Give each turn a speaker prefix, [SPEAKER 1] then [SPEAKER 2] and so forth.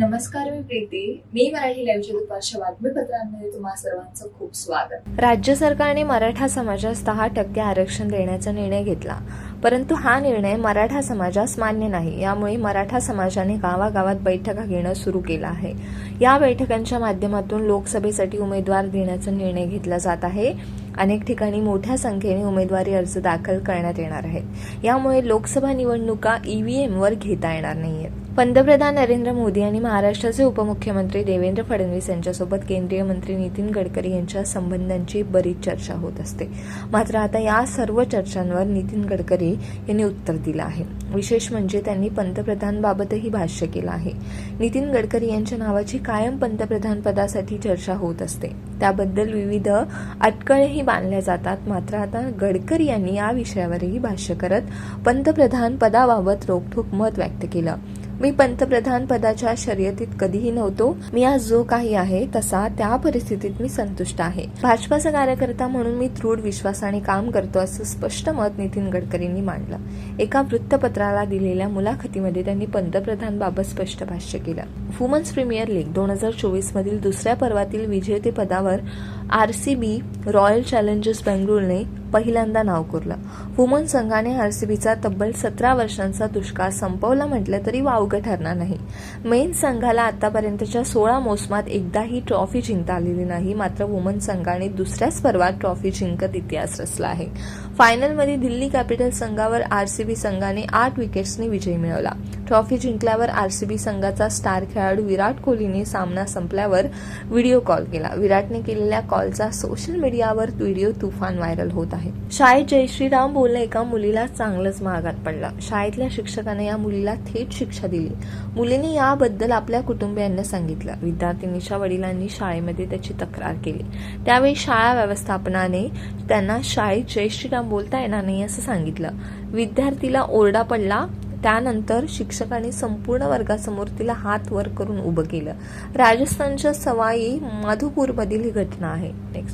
[SPEAKER 1] नमस्कार मी प्रीती. मी मराठी लाईव्हच्या दुपारच्या बातमीपत्रांमध्ये तुम्हा सर्वांचं खूप स्वागत.
[SPEAKER 2] राज्य सरकारने मराठा समाजास दहा टक्के आरक्षण देण्याचा निर्णय घेतला. परंतु हा निर्णय मराठा समाजास मान्य नाही. यामुळे मराठा समाजाने गावागावात बैठका घेणं सुरू केलं आहे. या बैठकांच्या माध्यमातून लोकसभेसाठी उमेदवार देण्याचा निर्णय घेतला जात आहे. अनेक ठिकाणी मोठ्या संख्येने उमेदवारी अर्ज दाखल करण्यात येणार आहेत. यामुळे लोकसभा निवडणुका ईव्हीएमवर घेता येणार नाहीयेत. पंतप्रधान नरेंद्र मोदी आणि महाराष्ट्राचे उपमुख्यमंत्री देवेंद्र फडणवीस यांच्यासोबत केंद्रीय मंत्री नितीन गडकरी यांच्या संबंधांची बरीच चर्चा होत असते. मात्र आता या सर्व चर्चांवर नितीन गडकरी यांनी उत्तर दिलं आहे. विशेष म्हणजे त्यांनी पंतप्रधानबाबतही भाष्य केलं आहे. नितीन गडकरी यांच्या नावाची कायम पंतप्रधान पदासाठी चर्चा होत असते. त्याबद्दल विविध अटकळही बांधल्या जातात. मात्र आता गडकरी यांनी या विषयावरही भाष्य करत पंतप्रधान पदाबाबत रोखोक मत व्यक्त केलं. मी पंतप्रधान पदाच्या शर्यतीत कधीही नव्हतो. मी आज जो काही आहे तसा त्या परिस्थितीत मी संतुष्ट आहे. भाजपाचा कार्यकर्ता म्हणून मी दृढ विश्वासाने काम करतो असं स्पष्ट मत नितीन गडकरींनी मांडलं. एका वृत्तपत्राला दिलेल्या मुलाखतीमध्ये त्यांनी पंतप्रधानबाबत स्पष्ट भाष्य केलं. वुमन्स प्रीमियर लीग दोन हजार चोवीस मधील दुसऱ्या पर्वातील विजेतेपदावर R C B royal challengers बेंगळुरूने पहिल्यांदा नाव कोरलं. वुमन संघाने आर सी बीचा तब्बल सतरा वर्षांचा दुष्काळ संपवला म्हटलं तरी वावगं ठरणार नाही. मेन संघाला आतापर्यंतच्या सोळा मोसमात एकदाही ट्रॉफी जिंकता आलेली नाही मात्र वुमन संघाने दुसऱ्याच पर्वात ट्रॉफी जिंकत इतिहास रचला आहे. फायनलमध्ये दिल्ली कॅपिटल संघावर आरसीबी संघाने आठ विकेट्सने विजय मिळवला. ट्रॉफी जिंकल्यावर आरसीबी संघाचा स्टार खेळाडू विराट कोहलीने सामना संपल्यावर व्हिडिओ कॉल केला. विराटने केलेल्या कॉल कॉलचा सोशल मीडियावर व्हिडिओ तुफान व्हायरल होत आहे. शाळेत जय श्रीराम बोलणं एका मुलीला चांगलंच महागात पडलं. शाळेतल्या शिक्षकाने या मुलीला थेट शिक्षा दिली. मुलीने याबद्दल आपल्या कुटुंबियांना सांगितलं. विद्यार्थिनीच्या वडिलांनी शाळेमध्ये त्याची तक्रार केली. त्यावेळी शाळा व्यवस्थापनाने त्यांना शाळेत जय श्रीराम बोलता येणार नाही असं सांगितलं. विद्यार्थीला ओरडा पडला त्यानंतर शिक्षकाने संपूर्ण वर्गासमोर तिला हात वर करून उभं केलं. राजस्थानच्या सवाई माधुपूरमधील ही घटना आहे. नेक्स्ट